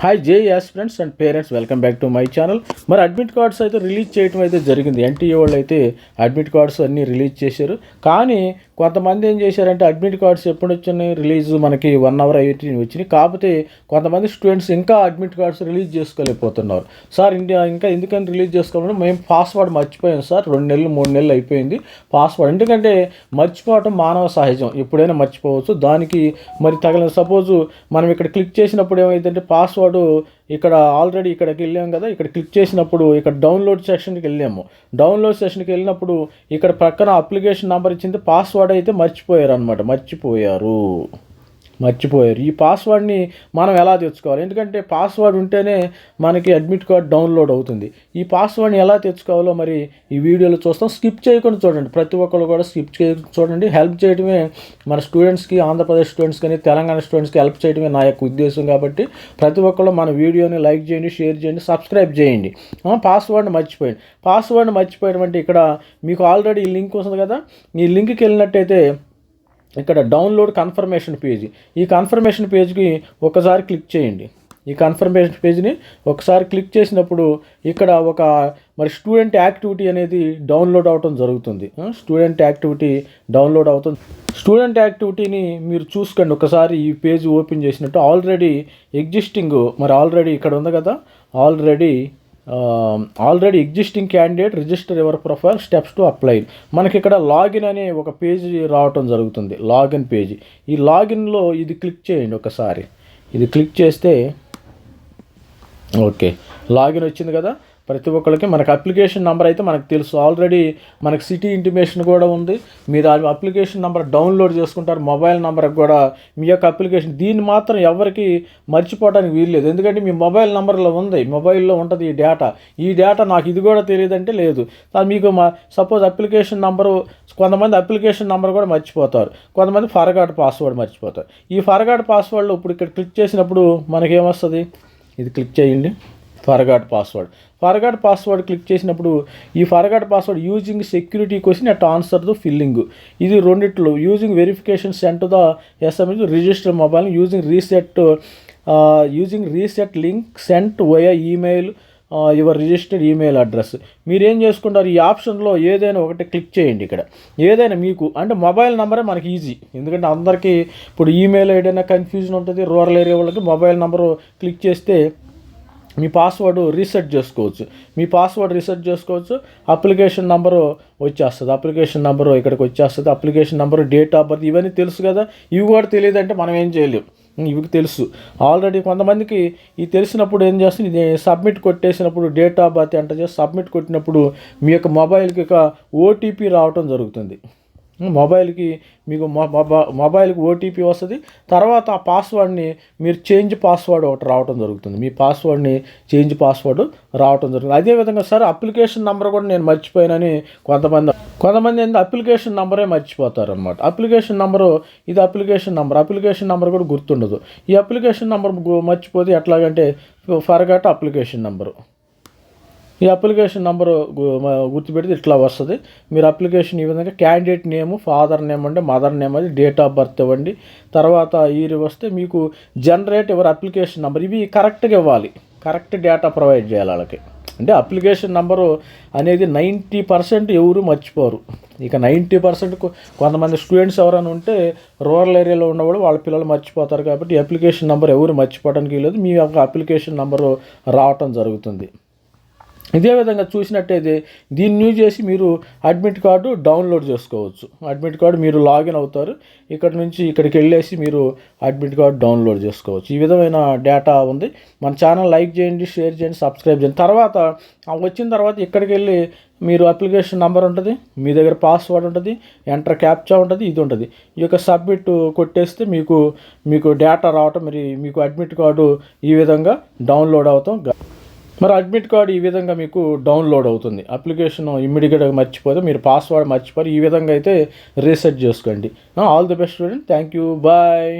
Hi J friends and parents welcome back to my channel మరి admit cards అయితే release చేయడం అయితే జరిగింది. ఎన్టీఏ వాళ్ళు అయితే అడ్మిట్ కార్డ్స్ అన్నీ రిలీజ్ చేశారు. కానీ కొంతమంది ఏం చేశారంటే అడ్మిట్ కార్డ్స్ ఎప్పుడు వచ్చినాయి? రిలీజ్ మనకి వన్ అవర్ అయితే వచ్చినాయి. కాకపోతే కొంతమంది స్టూడెంట్స్ ఇంకా అడ్మిట్ కార్డ్స్ రిలీజ్ చేసుకోలేకపోతున్నారు. సార్ ఇండియా ఇంకా ఎందుకని రిలీజ్ చేసుకోవాలంటే మేము పాస్వర్డ్ మర్చిపోయాం సార్. రెండు నెలలు మూడు నెలలు అయిపోయింది పాస్వర్డ్ ఎందుకంటే మర్చిపోవటం మానవ సహజం. ఎప్పుడైనా మర్చిపోవచ్చు. దానికి మరి తగిన సపోజు మనం ఇక్కడ క్లిక్ చేసినప్పుడు ఏమైందంటే పాస్వర్డ్ ఇక్కడ ఆల్రెడీ ఇక్కడికి వెళ్ళాం కదా ఇక్కడ క్లిక్ చేసినప్పుడు ఇక్కడ డౌన్లోడ్ సెషన్కి వెళ్ళాము. డౌన్లోడ్ సెషన్కి వెళ్ళినప్పుడు ఇక్కడ ప్రక్కన అప్లికేషన్ నెంబర్ ఇచ్చింది పాస్వర్డ్ అయితే మర్చిపోయారు అనమాట మర్చిపోయారు. మర్చిపోయారు. ఈ పాస్వర్డ్ని మనం ఎలా తెచ్చుకోవాలి? ఎందుకంటే పాస్వర్డ్ ఉంటేనే మనకి అడ్మిట్ కార్డ్ డౌన్లోడ్ అవుతుంది. ఈ పాస్వర్డ్ని ఎలా తెచ్చుకోవాలో మరి ఈ వీడియోలో చూస్తాం. స్కిప్ చేయకుండా చూడండి. ప్రతి ఒక్కరు కూడా స్కిప్ చేయకుండా చూడండి. హెల్ప్ చేయడమే మన స్టూడెంట్స్కి ఆంధ్రప్రదేశ్ స్టూడెంట్స్ కానీ తెలంగాణ స్టూడెంట్స్కి హెల్ప్ చేయడమే నా యొక్క ఉద్దేశం కాబట్టి ప్రతి ఒక్కరు మన వీడియోని లైక్ చేయండి షేర్ చేయండి సబ్స్క్రైబ్ చేయండి. పాస్వర్డ్ మర్చిపోయింది పాస్వర్డ్ మర్చిపోయడం అంటే ఇక్కడ మీకు ఆల్రెడీ ఈ లింక్ వస్తుంది కదా? ఈ లింక్కి వెళ్ళినట్టయితే ఇక్కడ డౌన్లోడ్ కన్ఫర్మేషన్ పేజ్ ఈ కన్ఫర్మేషన్ పేజ్కి ఒకసారి క్లిక్ చేయండి. ఈ కన్ఫర్మేషన్ పేజ్ని ఒకసారి క్లిక్ చేసినప్పుడు ఇక్కడ ఒక మరి స్టూడెంట్ యాక్టివిటీ అనేది డౌన్లోడ్ అవటం జరుగుతుంది. స్టూడెంట్ యాక్టివిటీ డౌన్లోడ్ అవుతుంది. స్టూడెంట్ యాక్టివిటీని మీరు చూసుకోండి. ఒకసారి ఈ పేజ్ ఓపెన్ చేసినట్టు ఆల్రెడీ ఎగ్జిస్టింగ్ మరి ఆల్రెడీ ఇక్కడ ఉంది కదా? Already already existing candidate register ever profile steps to apply మనకి ఇక్కడ లాగిన్ అనే ఒక పేజీ రావటం జరుగుతుంది. లాగిన్ పేజీ ఈ లాగిన్లో ఇది క్లిక్ చేయండి ఒకసారి. ఇది క్లిక్ చేస్తే ఓకే లాగిన్ వచ్చింది కదా? ప్రతి ఒక్కరికి మనకు అప్లికేషన్ నెంబర్ అయితే మనకు తెలుసు. ఆల్రెడీ మనకు సిటీ ఇంటిమేషన్ కూడా ఉంది. మీరు ఆ అప్లికేషన్ నెంబర్ డౌన్లోడ్ చేసుకుంటారు. మొబైల్ నెంబర్కి కూడా మీ యొక్క అప్లికేషన్. దీన్ని మాత్రం ఎవరికి మర్చిపోవడానికి వీల్లేదు ఎందుకంటే మీ మొబైల్ నెంబర్లో ఉంది. మొబైల్లో ఉంటుంది ఈ డేటా ఈ డేటా నాకు ఇది కూడా తెలియదంటే లేదు. మీకు మా సపోజ్ అప్లికేషన్ నెంబరు కొంతమంది అప్లికేషన్ నెంబర్ కూడా మర్చిపోతారు. కొంతమంది ఫర్గాడ్ పాస్వర్డ్ మర్చిపోతారు. ఈ ఫర్గాడ్ పాస్వర్డ్లో ఇప్పుడు ఇక్కడ క్లిక్ చేసినప్పుడు మనకేమొస్తుంది? ఇది క్లిక్ చేయండి. Forgot password. Forgot password click చేసినప్పుడు ఈ forgot password using security question at answer the filling ఇది రెండిట్లో using verification sent the SMS register mobile using reset using reset link sent via email your registered email address మీరు ఏం చేసుకుంటారు? ఈ ఆప్షన్లో ఏదైనా ఒకటి క్లిక్ చేయండి ఇక్కడ. ఏదైనా మీకు అంటే మొబైల్ నెంబరే మనకి ఈజీ ఎందుకంటే అందరికీ ఇప్పుడు ఈమెయిల్ ఐడైనా కన్ఫ్యూజన్ ఉంటుంది రూరల్ ఏరియా వాళ్ళకి మొబైల్ నెంబరు క్లిక్ చేస్తే మీ పాస్వర్డ్ రీసెట్ చేసుకోవచ్చు. మీ పాస్వర్డ్ రీసెట్ చేసుకోవచ్చు. అప్లికేషన్ నెంబరు వచ్చేస్తుంది. అప్లికేషన్ నెంబరు ఇక్కడికి వచ్చేస్తుంది. Application number date of birth ఇవన్నీ తెలుసు కదా. ఇవి కూడా తెలియదంటే మనం ఏం చేయలేము ఇవి తెలుసు. ఆల్రెడీ కొంతమందికి ఇది తెలిసినప్పుడు ఏం చేస్తుంది? ఇది సబ్మిట్ కొట్టేసినప్పుడు డేట్ ఆఫ్ బర్త్ ఎంటర్ చేసి సబ్మిట్ కొట్టినప్పుడు మీ యొక్క మొబైల్కి ఒక ఓటీపీ రావటం జరుగుతుంది. మొబైల్కి మీకు మొబైల్కి ఓటీపీ వస్తుంది. తర్వాత ఆ పాస్వర్డ్ని మీరు చేంజ్ పాస్వర్డ్ ఒకటి రావడం జరుగుతుంది. మీ పాస్వర్డ్ని చేంజ్ పాస్వర్డ్ రావడం జరుగుతుంది. అదేవిధంగా సార్ అప్లికేషన్ నెంబర్ కూడా నేను మర్చిపోయానని కొంతమంది కొంతమంది ఏంటంటే అప్లికేషన్ నెంబరే మర్చిపోతారు అనమాట అప్లికేషన్ నెంబరు ఇది అప్లికేషన్ నెంబర్ అప్లికేషన్ నెంబర్ కూడా గుర్తుండదు. ఈ అప్లికేషన్ నెంబర్ మర్చిపోతే ఎట్లాగంటే ఫర్గట్ అప్లికేషన్ నెంబరు. ఈ అప్లికేషన్ నెంబరు గుర్తుపెడితే ఇట్లా వస్తుంది. మీరు అప్లికేషన్ ఈ విధంగా క్యాండిడేట్ నేము ఫాదర్ నేమ్ అంటే మదర్ నేమ్ అది డేట్ ఆఫ్ బర్త్ ఇవ్వండి. తర్వాత ఈరు వస్తే మీకు జనరేట్ ఎవరు అప్లికేషన్ నెంబర్ ఇవి కరెక్ట్గా ఇవ్వాలి. కరెక్ట్ డేటా ప్రొవైడ్ చేయాలి వాళ్ళకి. అంటే అప్లికేషన్ నెంబరు అనేది నైంటీ పర్సెంట్ ఎవరు మర్చిపోరు. ఇక నైంటీ పర్సెంట్ కొంతమంది స్టూడెంట్స్ ఎవరైనా ఉంటే రూరల్ ఏరియాలో ఉన్నవాడు వాళ్ళ పిల్లలు మర్చిపోతారు కాబట్టి అప్లికేషన్ నెంబర్ ఎవరు మర్చిపోవడానికి లేదు మీ యొక్క అప్లికేషన్ నెంబరు రావటం జరుగుతుంది. ఇదే విధంగా చూసినట్టయితే దీన్ని యూజ్ చేసి మీరు అడ్మిట్ కార్డు డౌన్లోడ్ చేసుకోవచ్చు. అడ్మిట్ కార్డు మీరు లాగిన్ అవుతారు. ఇక్కడ నుంచి ఇక్కడికి వెళ్ళేసి మీరు అడ్మిట్ కార్డు డౌన్లోడ్ చేసుకోవచ్చు. ఈ విధమైన డేటా ఉంది. మన ఛానల్ లైక్ చేయండి షేర్ చేయండి సబ్స్క్రైబ్ చేయండి. తర్వాత వచ్చిన తర్వాత ఇక్కడికి వెళ్ళి మీరు అప్లికేషన్ నెంబర్ ఉంటుంది. మీ దగ్గర పాస్వర్డ్ ఉంటుంది. ఎంటర్ క్యాప్చా ఉంటుంది. ఇది ఉంటుంది. ఈ యొక్క సబ్మిట్ కొట్టేస్తే మీకు మీకు డేటా రావటం మరి మీకు అడ్మిట్ కార్డు ఈ విధంగా డౌన్లోడ్ అవుతాం. మరి అడ్మిట్ కార్డు ఈ విధంగా మీకు డౌన్లోడ్ అవుతుంది. అప్లికేషన్ ఇమ్మీడియట్గా మర్చిపోతే మీరు పాస్వర్డ్ మర్చిపోయి ఈ విధంగా అయితే రీసెట్ చేసుకోండి. All the best student. Thank you bye.